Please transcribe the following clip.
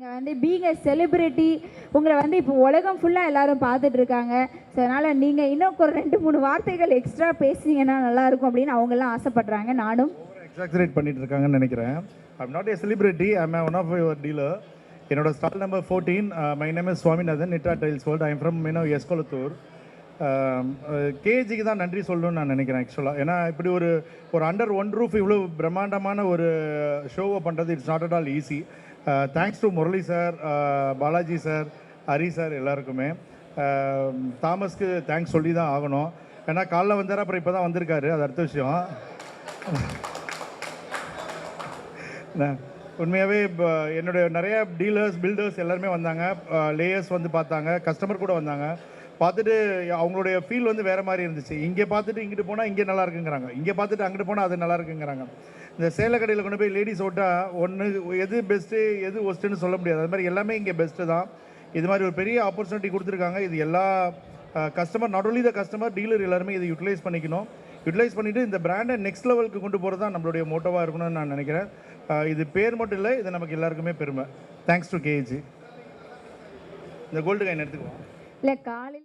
நீங்கள் வந்து being a celebrity உங்களை வந்து இப்போ உலகம் ஃபுல்லாக எல்லாரும் பார்த்துட்டு இருக்காங்க ஸோ அதனால் நீங்கள் இன்னும் ஒரு ரெண்டு மூணு வார்த்தைகள் எக்ஸ்ட்ரா பேசுனீங்கன்னா நல்லாயிருக்கும் அப்படின்னு அவங்கெல்லாம் ஆசைப்படுறாங்க நானும். எக்ஸாக்சரேட் பண்ணிட்டு இருக்காங்கன்னு நினைக்கிறேன். I'm not a celebrity I'm one of your dealer என்னோட stall number fourteen my name is Swaminathan Nitta tiles world I'm from மீனோ எஸ்கொலத்தூர் கேஜிக்கு தான் நன்றி சொல்லணும்னு நான் நினைக்கிறேன் ஆக்சுவலாக ஏன்னா இப்படி ஒரு ஒரு அண்டர் ஒன் ரூஃப் இவ்வளோ பிரம்மாண்டமான ஒரு ஷோவை பண்ணுறது it's not at all easy thanks to Murali sir Balaji sir Hari sir எல்லாருக்குமே. தாமஸ்க்கு தேங்க்ஸ் சொல்லி தான் ஆகணும். ஏன்னா காலைல வந்தார் அப்புறம் இப்போ தான் வந்திருக்காரு. அது அடுத்த விஷயம். உண்மையாகவே இப்போ என்னுடைய நிறைய டீலர்ஸ் பில்டர்ஸ் எல்லாருமே வந்தாங்க. லேயர்ஸ் வந்து பார்த்தாங்க. கஸ்டமர் கூட வந்தாங்க. பார்த்துட்டு அவங்களுடைய ஃபீல் வந்து வேறு மாதிரி இருந்துச்சு. இங்கே பார்த்துட்டு இங்கிட்டு போனால் இங்கே நல்லா இருக்குங்கிறாங்க. இங்கே பார்த்துட்டு அங்கிட்டு போனால் அது நல்லா இருக்குங்கிறாங்க. இந்த சேலை கடையில் கொண்டு போய் லேடிஸ் ஓட்டா ஒன்று எது பெஸ்ட்டு எது ஒஸ்ட்டுன்னு சொல்ல முடியாது. அது மாதிரி எல்லாமே இங்கே பெஸ்ட்டு தான். இது மாதிரி ஒரு பெரிய ஆப்பர்ச்சுனிட்டி கொடுத்துருக்காங்க. இது எல்லா customer not only the customer dealer எல்லாருமே இதை யூட்டிலைஸ் பண்ணிக்கணும். யூட்டிலைஸ் பண்ணிவிட்டு இந்த பிராண்டை நெக்ஸ்ட் லெவலுக்கு கொண்டு போகிறது தான் நம்மளுடைய மோட்டோவாக இருக்கணும்னு நான் நினைக்கிறேன். இது பேர் மட்டும் இல்லை இது நமக்கு எல்லாருக்குமே பெருமை. தேங்க்ஸ் டு கேஜி இந்த கோல்டு கைன் எடுத்துக்குவோம். இல்லை காலையில்